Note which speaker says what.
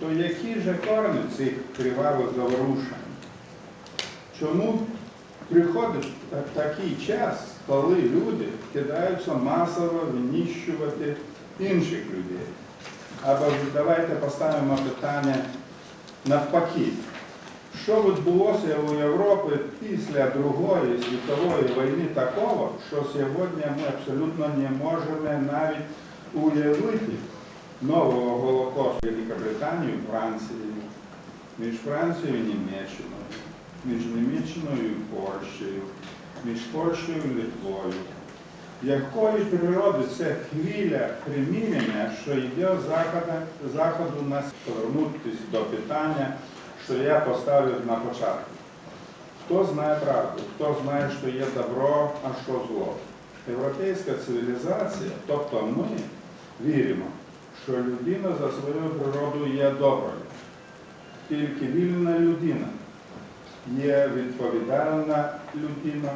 Speaker 1: то які ж корні цих кривавих заворушень? Чому приходить та- такий час, коли люди кидаються масово винищувати інших людей? Або ж давайте поставимо питання навпаки. Що відбулося у Європі після Другої світової війни такого, що сьогодні ми абсолютно не можемо навіть уявити нового Голокосту Великобританії, Франції, між Францією і Німеччиною, між Німеччиною і Польщею, між Польщею і Литвою. Якої природи це хвиля примінення, що йде заходу, нас повернутися до питання, що я поставив на початку. Хто знає правду, хто знає, що є добро, а що зло. Європейська цивілізація, тобто ми віримо, що людина за свою природу є доброю. Тільки вільна людина є відповідальна людина,